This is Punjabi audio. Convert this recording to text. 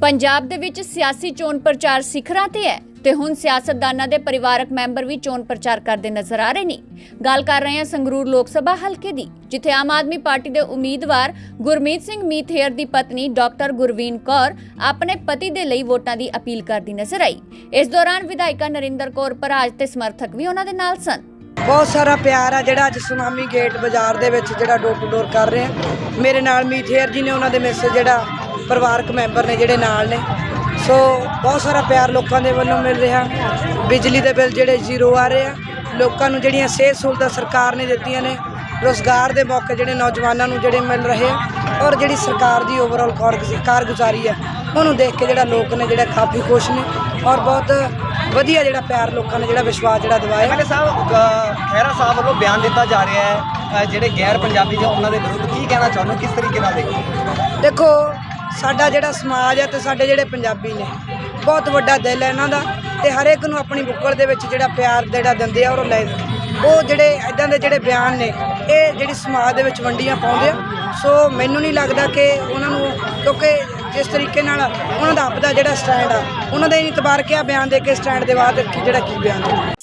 ਪੰਜਾਬ ਦੇ ਵਿੱਚ ਸਿਆਸੀ ਚੋਣ ਪ੍ਰਚਾਰ ਸਿਖਰਾਂ ਤੇ ਹੈ ਤੇ ਹੁਣ ਸਿਆਸਤਦਾਨਾਂ ਦੇ ਪਰਿਵਾਰਕ ਮੈਂਬਰ ਵੀ ਚੋਣ ਪ੍ਰਚਾਰ ਕਰਦੇ ਨਜ਼ਰ ਆ ਰਹੇ ਨੇ। ਗੱਲ ਕਰ ਰਹੇ ਹਾਂ ਸੰਗਰੂਰ ਲੋਕ ਸਭਾ ਹਲਕੇ ਦੀ, ਜਿੱਥੇ ਆਮ ਆਦਮੀ ਪਾਰਟੀ ਦੇ ਉਮੀਦਵਾਰ ਗੁਰਮੀਤ ਸਿੰਘ ਮੀਥੇਰ ਦੀ ਪਤਨੀ ਡਾਕਟਰ ਗੁਰਵੀਨ ਕੌਰ ਆਪਣੇ ਪਤੀ ਦੇ ਲਈ ਵੋਟਾਂ ਦੀ ਅਪੀਲ ਕਰਦੀ ਨਜ਼ਰ ਆਈ। ਇਸ ਦੌਰਾਨ ਵਿਧਾਇਕਾ ਨਰਿੰਦਰ ਕੌਰ ਪਰਾਜ ਤੇ ਸਮਰਥਕ ਵੀ ਉਹਨਾਂ ਦੇ ਨਾਲ ਸਨ। ਬਹੁਤ ਸਾਰਾ ਪਿਆਰ ਆ ਜਿਹੜਾ ਅੱਜ ਸੁਨਾਮੀ ਗੇਟ ਬਾਜ਼ਾਰ ਦੇ ਵਿੱਚ ਜਿਹੜਾ ਡੋਰ ਟੂ ਡੋਰ ਕਰ ਰਹੇ ਆ। ਮੇਰੇ ਨਾਲ ਮੀਠੇਰ ਜੀ ਨੇ ਉਹਨਾਂ ਦੇ ਮੈਸੇਜ ਜਿਹੜਾ ਪਰਿਵਾਰਕ ਮੈਂਬਰ ਨੇ ਜਿਹੜੇ ਨਾਲ ਨੇ। ਸੋ ਬਹੁਤ ਸਾਰਾ ਪਿਆਰ ਲੋਕਾਂ ਦੇ ਵੱਲੋਂ ਮਿਲ ਰਿਹਾ। ਬਿਜਲੀ ਦੇ ਬਿੱਲ ਜਿਹੜੇ ਜ਼ੀਰੋ ਆ ਰਹੇ ਆ। ਲੋਕਾਂ ਨੂੰ ਜਿਹੜੀਆਂ ਸਿਹਤ ਸਹੂਲਤਾਂ ਸਰਕਾਰ ਨੇ ਦਿੱਤੀਆਂ ਨੇ ਰੋਜ਼ਗਾਰ ਦੇ ਮੌਕੇ ਜਿਹੜੇ ਨੌਜਵਾਨਾਂ ਨੂੰ ਜਿਹੜੇ ਮਿਲ ਰਹੇ ਆ ਔਰ ਜਿਹੜੀ ਸਰਕਾਰ ਦੀ ਓਵਰਆਲ ਕਾਰਗੁਜ਼ਾਰੀ ਹੈ ਉਹਨੂੰ ਦੇਖ ਕੇ ਜਿਹੜਾ ਲੋਕ ਨੇ ਜਿਹੜਾ ਕਾਫੀ ਖੁਸ਼ ਨੇ ਔਰ ਬਹੁਤ ਵਧੀਆ ਜਿਹੜਾ ਪਿਆਰ ਲੋਕਾਂ ਨੇ ਜਿਹੜਾ ਵਿਸ਼ਵਾਸ ਜਿਹੜਾ ਦਿਵਾਇਆ। ਐਮਐਲਏ ਸਾਹਿਬ ਖਹਿਰਾ ਸਾਹਿਬ ਵੱਲੋਂ ਬਿਆਨ ਦਿੱਤਾ ਜਾ ਰਿਹਾ ਹੈ ਜਿਹੜੇ ਗੈਰ ਪੰਜਾਬੀ ਜਾਂ ਉਹਨਾਂ ਦੇ ਵਿਰੁੱਧ ਕੀ ਕਹਿਣਾ ਚਾਹੁੰਦੇ ਕਿਸ ਤਰੀਕੇ ਨਾਲ ਦੇਖੋ? ਦੇਖੋ ਸਾਡਾ ਜਿਹੜਾ ਸਮਾਜ ਹੈ ਤੇ ਸਾਡੇ ਜਿਹੜੇ ਪੰਜਾਬੀ ਨੇ, ਬਹੁਤ ਵੱਡਾ ਦਿਲ ਹੈ ਇਹਨਾਂ ਦਾ ਤੇ ਹਰ ਇੱਕ ਨੂੰ ਆਪਣੀ ਬੁੱਕਲ ਦੇ ਵਿੱਚ ਜਿਹੜਾ ਪਿਆਰ ਜਿਹੜਾ ਦਿੰਦੇ ਆ ਔਰ ਉਹ ਲੈ ਉਹ ਜਿਹੜੇ ਇਦਾਂ ਦੇ ਜਿਹੜੇ ਬਿਆਨ ਨੇ, ਇਹ ਜਿਹੜੀ ਸਮਾਜ ਦੇ ਵਿੱਚ ਵੰਡੀਆਂ ਪਾਉਂਦੇ ਆ। ਸੋ ਮੈਨੂੰ ਨਹੀਂ ਲੱਗਦਾ ਕਿ ਉਹਨਾਂ ਨੂੰ, ਕਿਉਂਕਿ ਜਿਸ ਤਰੀਕੇ ਨਾਲ ਉਹਨਾਂ ਦਾ ਆਪਦਾ ਜਿਹੜਾ ਸਟੈਂਡ ਆ, ਉਹਨਾਂ ਦਾ ਹੀ ਨਹੀਂ ਤਬਾਰ ਕਿਆ ਬਿਆਨ ਦੇ ਕੇ ਸਟੈਂਡ ਦੇ ਬਾਅਦ ਜਿਹੜਾ ਕੀ ਬਿਆਨ